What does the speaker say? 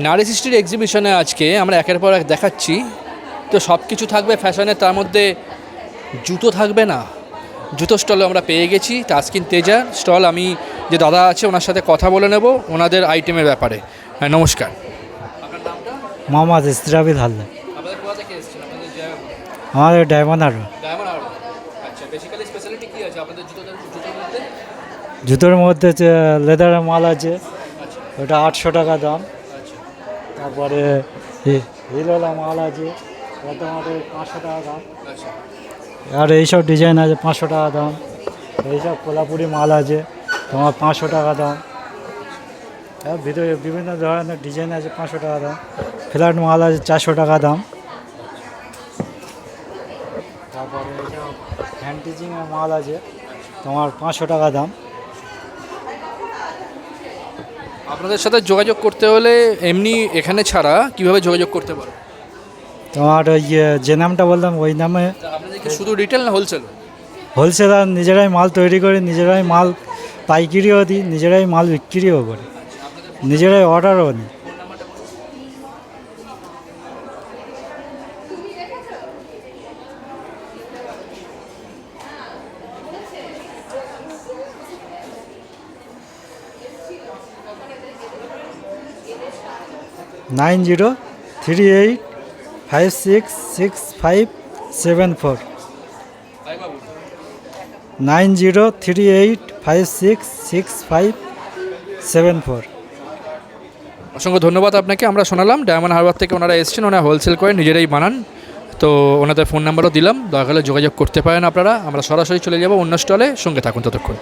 নারী সৃষ্টির এক্সিবিশনে আজকে আমরা একের পর এক দেখাচ্ছি। তো সব কিছু থাকবে ফ্যাশনের তার মধ্যে জুতো থাকবে না। জুতো স্টলে আমরা পেয়ে গেছি তাসকিন তেজা স্টল আমি যে দাদা আছে ওনার সাথে কথা বলে নেব ওনাদের আইটেমের ব্যাপারে। হ্যাঁ নমস্কার। মোহাম্মদ ইস্তিরাবিদ হালদার। আমাদের ডায়মন্ড আচ্ছা বেসিক্যালি স্পেশালিটি কী আছে? আপনাদের জুতোদের জুতোর মধ্যে? যে লেদারের মাল আছে। ওটা আটশো টাকা দাম। আচ্ছা তারপরে হি- হিলওয়ালা মাল আছে তোমাদের পাঁচশো টাকা দাম। আর এইসব ডিজাইন আছে, পাঁচশো টাকা দাম। এইসব কোলাপুরি মাল আছে, তোমার পাঁচশো টাকা দাম। আর ভিতরে বিভিন্ন ধরনের ডিজাইন আছে, পাঁচশো টাকা দাম। ফ্ল্যাট মাল আছে, চারশো টাকা দাম। তারপরে হ্যান্ড টিচিংয়ের মাল আছে, তোমার পাঁচশো টাকা দাম। আপনাদের সাথে যোগাযোগ করতে হলে এমনি এখানে ছাড়া কীভাবে যোগাযোগ করতে পারো? তোমার ওই যে নামটা বললাম ওই নামে আপনাদেরকে শুধু রিটেল না হোলসেল আর নিজেরাই মাল তৈরি করে নিজেরাই মাল পাইকিরিও দিই নিজেরাই মাল বিক্রিও করি। নিজেরাই অর্ডারও নিই nine zero three eight five six six five seven four. Nine zero three eight five six six five seven four. অসংখ্য ধন্যবাদ আপনাকে, আমরা শোনালাম। ডায়মন্ড হারবার থেকে ওনারা এসেছেন, ওনারা হোলসেল করে নিজেরাই বানান। তো ওনাদের ফোন নাম্বারও দিলাম, দয়া যোগাযোগ করতে পারেন আপনারা। আমরা সরাসরি চলে যাব অন্য স্টলে, সঙ্গে থাকুন ততক্ষণ।